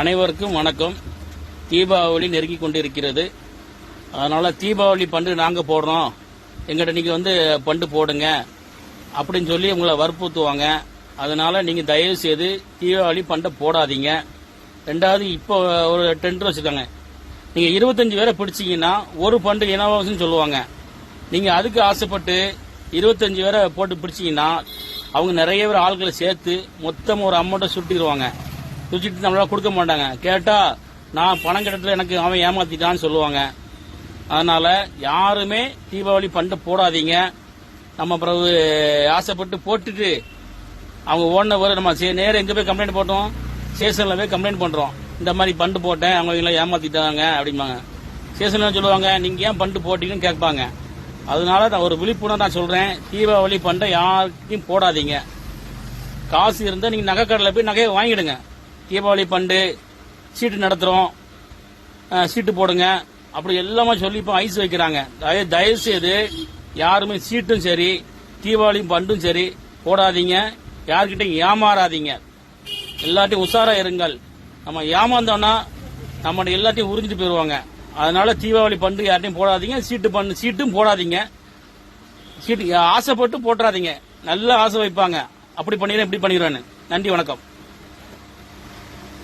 அனைவருக்கும் வணக்கம். தீபாவளி நெருங்கி கொண்டிருக்கிறது. அதனால் தீபாவளி பண்டு நாங்கள் போடுறோம். எங்கிட்ட நீங்கள் வந்து பண்டு போடுங்க. அப்படின்னு சொல்லி உங்களை வற்புறுத்துவாங்க. அதனால் நீங்கள் தயவு செய்து தீபாவளி பண்டை போடாதீங்க. ரெண்டாவது இப்போ ஒரு டெண்டர் வச்சுருக்காங்க. நீங்கள் இருபத்தஞ்சு பேரை பிடிச்சீங்கன்னா ஒரு பண்டு இனவாசம்னு சொல்லுவாங்க. நீங்கள் அதுக்கு ஆசைப்பட்டு இருபத்தஞ்சு பேரை போட்டு பிடிச்சிங்கன்னா அவங்க நிறைய பேர் ஆட்களை சேர்த்து மொத்தம் ஒரு அமௌண்ட்டை சுட்டிடுவாங்க. துச்சிட்டு நம்மளால கொடுக்க மாட்டாங்க. கேட்டா நான் பணம் கிட்டத்துல எனக்கு அவன் ஏமாத்திட்டான்னு சொல்லுவாங்க. அதனால யாருமே தீபாவளி பண்டை போடாதீங்க. நம்ம பிறகு ஆசைப்பட்டு போட்டுட்டு அவங்க ஓடின வர நம்ம சே- நேரா எங்க போய் கம்ப்ளைண்ட் போட்டோம்? ஸ்டேஷன்ல போய் கம்ப்ளைண்ட் பண்றோம். இந்த மாதிரி பண்டு போட்டேன் அவங்க எல்லாம் ஏமாத்திட்டாங்க அப்படிம்பாங்க. ஸ்டேஷன்ல சொல்லுவாங்க நீங்க ஏன் பண்டு போட்டீங்கன்னு கேட்பாங்க. அதனால நான் ஒரு விழிப்புணர்வு நான் சொல்றேன். தீபாவளி பண்டை யாருக்கும் போடாதீங்க. காசு இருந்தால் நீங்க நகைக்கடையில் போய் நகையை வாங்கிடுங்க. தீபாவளி பண்டு சீட்டு நடத்துறோம் சீட்டு போடுங்க அப்படி எல்லாமே சொல்லி இப்போ ஐஸ் வைக்கிறாங்க. தயவு செய்து யாருமே சீட்டும் சரி தீபாவளி பண்டும் சரி போடாதீங்க. யார்கிட்டையும் ஏமாறாதீங்க. எல்லாத்தையும் உஷாரா இருங்கள். நம்ம ஏமாந்தோம்னா நம்ம எல்லாத்தையும் உறிஞ்சிட்டு போயிடுவாங்க அதனால தீபாவளி பண்டு யார்ட்டையும் போடாதீங்க. சீட்டு பண்ணு சீட்டும் போடாதீங்க. சீட்டு ஆசைப்பட்டு போட்டுறாதீங்க. நல்லா ஆசை வைப்பாங்க. அப்படி பண்ணிடுறேன் இப்படி பண்ணிடுறேன்னு. நன்றி வணக்கம்.